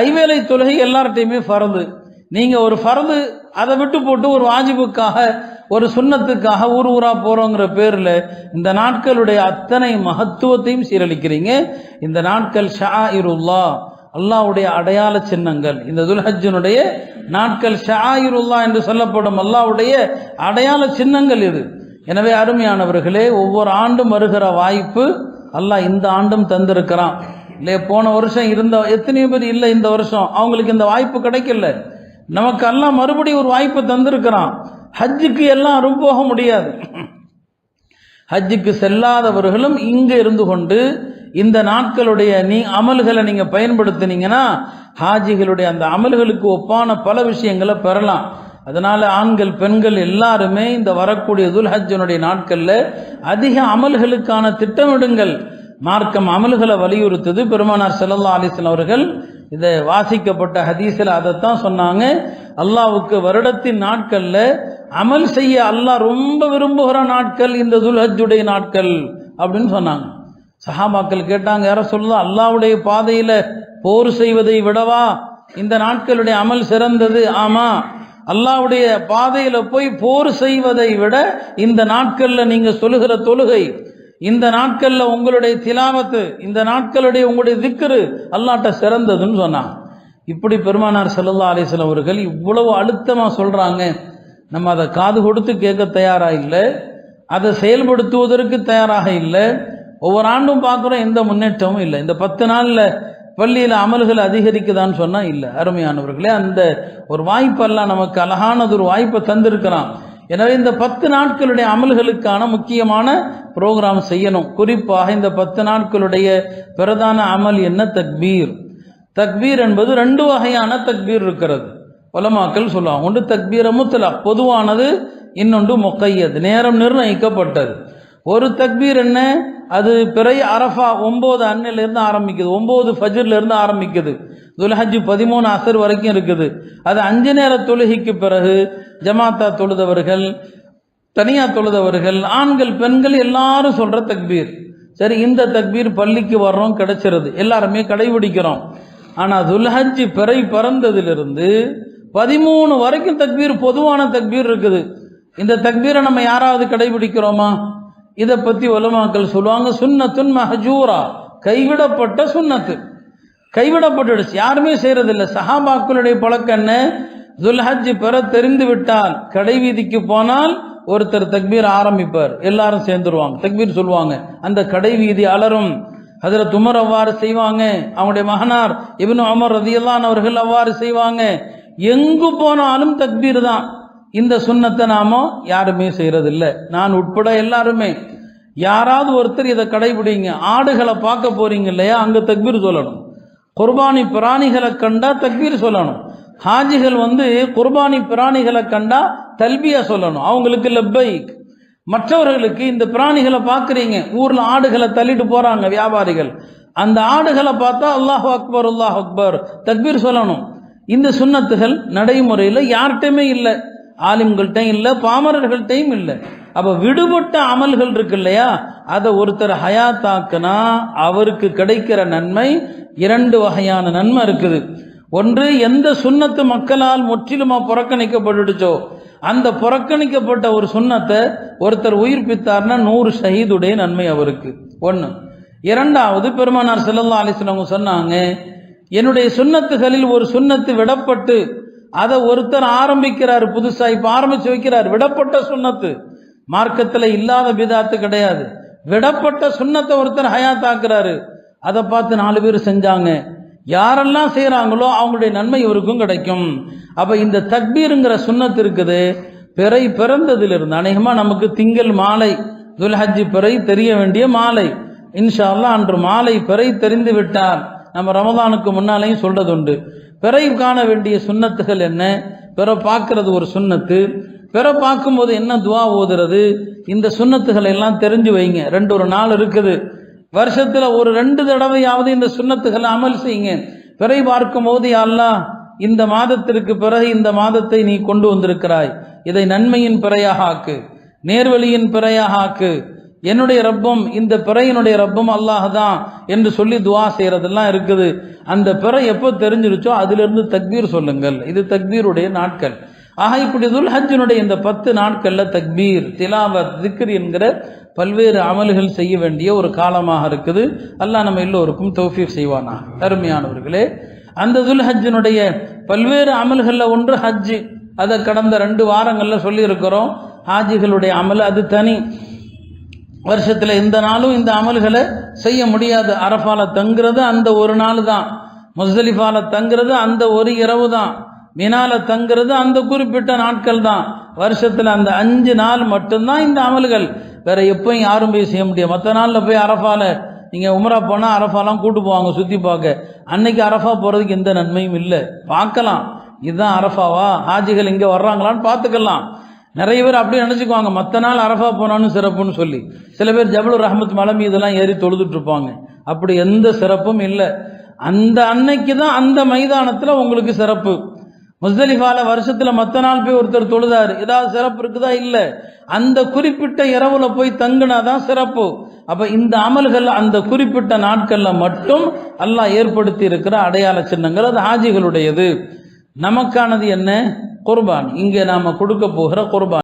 ஐவேளை தொழுகை எல்லார்ட்டையுமே ஃபரது. நீங்கள் ஒரு ஃபரது அதை விட்டு போட்டு ஒரு வாஜிபுக்காக ஒரு சுண்ணத்துக்காக ஊர் ஊராக போகிறோங்கிற பேரில் இந்த நாட்களுடைய அத்தனை மகத்துவத்தையும் சீரழிக்கிறீங்க. இந்த நாட்கள் ஷா இருல்லா அல்லாவுடைய அடையாள சின்னங்கள். இந்த துல்ஹஜ்ஜினுடைய நாட்கள் ஷாயிருல்லா என்று சொல்லப்படும் அல்லாவுடைய அடையாள சின்னங்கள் இது. எனவே அருமையானவர்களே ஒவ்வொரு ஆண்டும் வருகிற வாய்ப்பு அல்லாஹ் இந்த ஆண்டும் தந்திருக்கிறான். இல்லை போன வருஷம் இருந்த எத்தனையோ பேர் இல்லை இந்த வருஷம். அவங்களுக்கு இந்த வாய்ப்பு கிடைக்கல. நமக்கு எல்லாம் மறுபடியும் ஒரு வாய்ப்பு தந்திருக்கிறான். ஹஜ்ஜுக்கு எல்லாரும் போக முடியாது. ஹஜ்ஜுக்கு செல்லாதவர்களும் இங்கே இருந்து கொண்டு இந்த நாட்களுடைய நீ அமல்களை நீங்கள் பயன்படுத்தினீங்கன்னா ஹாஜிகளுடைய அந்த அமல்களுக்கு ஒப்பான பல விஷயங்களை பெறலாம். அதனால் ஆண்கள் பெண்கள் எல்லாருமே இந்த வரக்கூடிய துல்ஹஜ்ஜனுடைய நாட்களில் அதிக அமல்களுக்கான திட்டமிடுங்கள். மார்க்கம் அமல்களை வலியுறுத்துது. பெருமானார் செல்லல்லா அலிஸ்லாம் அவர்கள் இதை வாசிக்கப்பட்ட ஹதீஸில் அதைத்தான் சொன்னாங்க. அல்லாவுக்கு வருடத்தின் நாட்களில் அமல் செய்ய அல்லாஹ் ரொம்ப விரும்புகிற நாட்கள் இந்த துல்ஹஜுடைய நாட்கள் அப்படின்னு சொன்னாங்க. சஹாபாக்கள் கேட்டாங்க யார சொல்லுதா அல்லாஹ்வுடைய பாதையில் போர் செய்வதை விடவா? இந்த நாட்களுடைய அமல் சிறந்தது. ஆமாம் அல்லாஹ்வுடைய பாதையில் போய் போர் செய்வதை விட இந்த நாட்களில் நீங்கள் சொல்லுகிற தொழுகை இந்த நாட்களில் உங்களுடைய திலாவத்து இந்த நாட்களுடைய உங்களுடைய திக்கரு அல்லாட்ட சிறந்ததுன்னு சொன்னாங்க இப்படி பெருமானார் செல்லல்லா அலைஹி அவர்கள் இவ்வளவு அழுத்தமாக சொல்கிறாங்க நம்ம அதை காது கொடுத்து கேட்க தயாராக இல்லை. அதை செயல்படுத்துவதற்கு தயாராக இல்லை. ஒவ்வொரு ஆண்டும் பார்க்குறோம் எந்த முன்னேற்றமும் இல்லை. இந்த பத்து நாளில் பள்ளியில் அமல்கள் அதிகரிக்குதான்னு சொன்னால் இல்லை. அருமையானவர்களே அந்த ஒரு வாய்ப்பெல்லாம் நமக்கு அழகானது ஒரு வாய்ப்பை தந்திருக்கிறான். எனவே இந்த பத்து நாட்களுடைய அமல்களுக்கான முக்கியமான ப்ரோக்ராம் செய்யணும். குறிப்பாக இந்த பத்து நாட்களுடைய பிரதான அமல் என்ன? தக்பீர். தக்பீர் என்பது ரெண்டு வகையான தக்பீர் இருக்கிறது. உலமாக்கள் சொல்லுவாங்க. ஒன்று தக்பீர முத்தலா பொதுவானது இன்னொன்று முக்கையது நேரம் நிர்ணயிக்கப்பட்டது. ஒரு தக்பீர் என்ன? அது பிறை அரஃபா ஒம்பது அன்னிலிருந்து ஆரம்பிக்குது. ஒம்பது ஃபஜ்ர்லேருந்து ஆரம்பிக்குது. துல்ஹஜ் பதிமூணு அசர் வரைக்கும் இருக்குது. அது அஞ்சு நேர தொழுகைக்கு பிறகு ஜமாத்தா தொழுதவர்கள் தனியா தொழுதவர்கள் ஆண்கள் பெண்கள் எல்லாரும் சொல்கிற தக்பீர். சரி இந்த தக்பீர் பள்ளிக்கு வர்றோம் கிடைச்சிருது. எல்லாருமே கடைபிடிக்கிறோம். ஆனால் துல்ஹஜ் பிறை பிறந்ததிலிருந்து பதிமூணு வரைக்கும் தக்பீர் பொதுவான தக்பீர் இருக்குது. இந்த தக்பீரை நம்ம யாராவது கடைபிடிக்கிறோமா? இதை பற்றி உலமாக்கள் சொல்லுவாங்க சுன்னத்துன் மஹஜூரா. கைவிடப்பட்ட சுன்னத்து. கைவிடப்பட்டுடுச்சு. யாருமே செய்யறதில்லை. சஹாபாக்களுடைய பழக்கம் என்ன? துல்ஹஜ் பெற தெரிந்து விட்டால் கடை வீதிக்கு போனால் ஒருத்தர் தக்பீர் ஆரம்பிப்பார். எல்லாரும் சேர்ந்துருவாங்க. தக்பீர் சொல்லுவாங்க அந்த கடை வீதி அலரும். அதில் துமர் அவ்வாறு செய்வாங்க. அவங்களுடைய மகனார் இபின் அமர் ரதியல்லான் அவர்கள் அவ்வாறு செய்வாங்க. எங்கு போனாலும் தக்பீர் தான். இந்த சுண்ணத்தை நாம யாருமே செய்யறதில்ல. நான் உட்பட எல்லாருமே. யாராவது ஒருத்தர் இதை கடைபிடிங்க. ஆடுகளை பார்க்க போறீங்க இல்லையா? அங்க தக்பீர் சொல்லணும். குர்பானி பிராணிகளை கண்டா தக்பீர் சொல்லணும். ஹாஜிகள் வந்து குர்பானி பிராணிகளை கண்டா தல்பியா சொல்லணும். அவங்களுக்கு லெப்பைக். மற்றவர்களுக்கு இந்த பிராணிகளை பார்க்குறீங்க. ஊரில் ஆடுகளை தள்ளிட்டு போகிறாங்க வியாபாரிகள். அந்த ஆடுகளை பார்த்தா அல்லாஹ் அக்பர் அல்லாஹ் அக்பர். தக்பீர் சொல்லணும். இந்த சுன்னத்துகள் நடைமுறையில் யார்கிட்டயுமே இல்லை. ஆலிம்கள்ட்டையும் இல்லை பாமரர்கள்ட்டையும் இல்லை. அப்போ விடுபட்ட அமல்கள் இருக்கு இல்லையா? அதை ஒருத்தர் ஹயாத்தாக்குனா அவருக்கு கிடைக்கிற நன்மை இரண்டு வகையான நன்மை இருக்குது. ஒன்று எந்த சுண்ணத்து மக்களால் முற்றிலுமா புறக்கணிக்கப்பட்டுடுச்சோ? அந்த புறக்கணிக்கப்பட்ட ஒரு சுண்ணத்தை ஒருத்தர் உயிர்ப்பித்தார்னா நூறு ஷஹீதுடைய நன்மை அவருக்கு. ஒன்று இரண்டாவது பெருமானார் செல்லல்லா அலிஸ்லவங்க சொன்னாங்க என்னுடைய சுண்ணத்துகளில் ஒரு சுண்ணத்து விடப்பட்டு அதை ஒருத்தர் ஆரம்பிக்கிறார் புதுசா இப்ப ஆரம்பிச்சு வைக்கிறார். விடப்பட்ட சுண்ணத்து. மார்க்கத்துல இல்லாத பிதாத்து கிடையாது. விடப்பட்ட சுண்ணத்தை ஒருத்தர் ஹயாத்தாக்குறாரு. அதை பார்த்து நாலு பேர் செஞ்சாங்க. யாரெல்லாம் செய்கிறாங்களோ அவங்களுடைய நன்மை இவருக்கும் கிடைக்கும். அப்போ இந்த தக்பீருங்கிற சுண்ணத்து இருக்குது. பிறை பிறந்ததிலிருந்து அநேகமாக நமக்கு திங்கள் மாலை துல்ஹஜ்ஜி பிறை தெரிய வேண்டிய மாலை. இன்ஷா அல்லாஹ் அன்று மாலை பிறை தெரிந்து விட்டால் நம்ம ரமதானுக்கு முன்னாலேயும் சொல்றது உண்டு பிறை காண வேண்டிய சுண்ணத்துகள் என்ன? பிற பார்க்கறது ஒரு சுண்ணத்து. பிற பார்க்கும்போது என்ன துவா ஓதுறது? இந்த சுண்ணத்துகள் எல்லாம் தெரிஞ்சு வைங்க. ரெண்டு ஒரு நாள் இருக்குது. வருஷத்தில் ஒரு ரெண்டு தடவையாவது இந்த சுண்ணத்துகளை அமல் செய்யுங்க. பிறை பார்க்கும் போது இந்த மாதத்திற்கு பிறகு இந்த மாதத்தை நீ கொண்டு வந்திருக்கிறாய். இதை நன்மையின் பிறையாக ஆக்கு. நேர்வழியின் பிறையாக ஆக்கு. என்னுடைய ரப்பம் இந்த பிறையினுடைய ரப்பம் அல்லாஹ் தான் என்று சொல்லி துவா செய்கிறதெல்லாம் இருக்குது. அந்த பிறை எப்போ தெரிஞ்சிருச்சோ அதிலிருந்து தக்பீர் சொல்லுங்கள். இது தக்பீருடைய நாட்கள். ஆக இப்படி துல்ஹஜ்ஜினுடைய இந்த பத்து நாட்களில் தக்பீர் திலாவத் திக்ர் என்கிற பல்வேறு அமல்கள் செய்ய வேண்டிய ஒரு காலமாக இருக்குது. அல்லாஹ் நம்ம எல்லோருக்கும் தௌஃபீர் செய்வானா அருமையானவர்களே அந்த துல் ஹஜ்ஜினுடைய பல்வேறு அமல்களில் ஒன்று ஹஜ்ஜு. அதை கடந்த ரெண்டு வாரங்களில் சொல்லியிருக்கிறோம். ஹாஜிகளுடைய அமல் அது தனி. வருஷத்தில் இந்த நாளும் இந்த அமல்களை செய்ய முடியாது. அரஃபால தங்குறது அந்த ஒரு நாள் தான் முஸ்தலிஃபால தங்குறது அந்த ஒரு இரவு தான் மினால தங்குறது அந்த குறிப்பிட்ட நாட்கள் தான் வருஷத்தில் அந்த அஞ்சு நாள் மட்டும்தான் இந்த அமல்கள். வேற எப்பயும் யாரும் போய் செய்ய முடியாது. மற்ற நாளில் போய் அரஃபால நீங்கள் உமரா போனால் அரஃபாலாம் கூட்டு போவாங்க சுற்றி பார்க்க. அன்னைக்கு அரஃபா போகிறதுக்கு எந்த நன்மையும் இல்லை. பார்க்கலாம். இதுதான் அரஃபாவா? ஹாஜிகள் இங்கே வர்றாங்களான்னு பார்த்துக்கலாம். நிறைய பேர் அப்படியே நினைச்சுக்குவாங்க மற்ற நாள் அரஃபா போனாலும் சிறப்புன்னு சொல்லி. சில பேர் ஜபலுர் ரஹமத் மலம் இதெல்லாம் ஏறி தொழுதுட்டு இருப்பாங்க. அப்படி எந்த சிறப்பும் இல்லை. அந்த அன்னைக்கு தான் அந்த மைதானத்தில் உங்களுக்கு சிறப்பு. முஸ்தலிஃபால வருஷத்தில் மற்ற நாள் போய் ஒருத்தர் தொழுதாரு. ஏதாவது சிறப்பு இருக்குதா? இல்லை. அந்த குறிப்பிட்ட இரவுல போய் தங்குனாதான் சிறப்பு. அப்போ இந்த அமல்கள் அந்த குறிப்பிட்ட நாட்களில் மட்டும் அல்லாஹ் ஏற்படுத்தி இருக்கிற அடையாள சின்னங்கள் அது ஹாஜிகளுடையது. நமக்கானது என்ன? குர்பான். இங்கே நாம கொடுக்க போகிற குர்பான்.